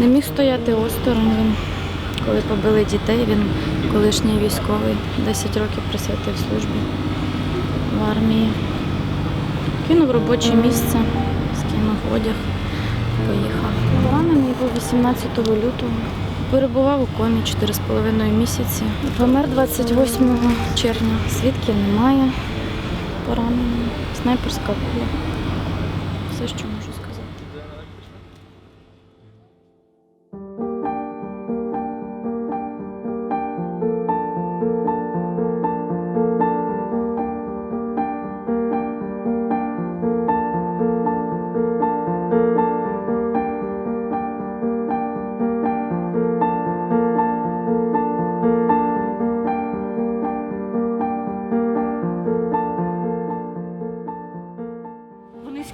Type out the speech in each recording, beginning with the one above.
Не міг стояти осторонь він. Коли побили дітей, він колишній військовий, 10 років присвятив службі в армії. Кинув робоче місце, скинув одяг, поїхав. Поранений був 18 лютого. Перебував у комі 4,5 місяці. Помер 28 червня. Свідків немає. Поранений. Снайперська куля. Все, що можу сказати.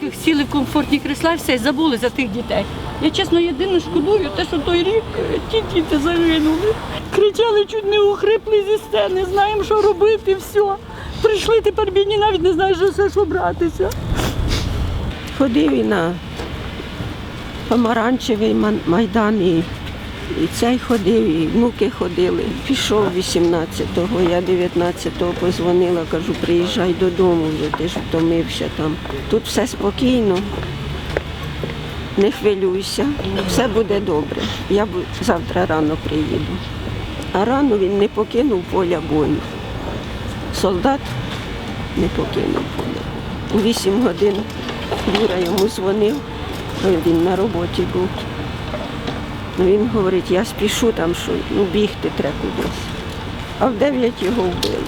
Вони сіли в комфортні крісла і все, і забули за тих дітей. Я чесно єдине шкодую, те, що той рік е, ті діти загинули. Кричали, чуть не ухрипли зі стени, знаємо, що робити, все. Прийшли тепер бідні, навіть не знаєш, за що братися. Ходив і на помаранчевий майдан, і, і цей ходив, і внуки ходили. Пішов 18-го, я 19-го позвонила, кажу, приїжджай додому вже, ти ж втомився там. Тут все спокійно, не хвилюйся, все буде добре. Я завтра рано приїду. А рано він не покинув поля бою. Солдат не покинув поля. У 8 годин Юра йому дзвонив, він на роботі був. Ну, Він говорить, я спішу там, що ну, бігти треба кудись. А в дев'ять його вбили.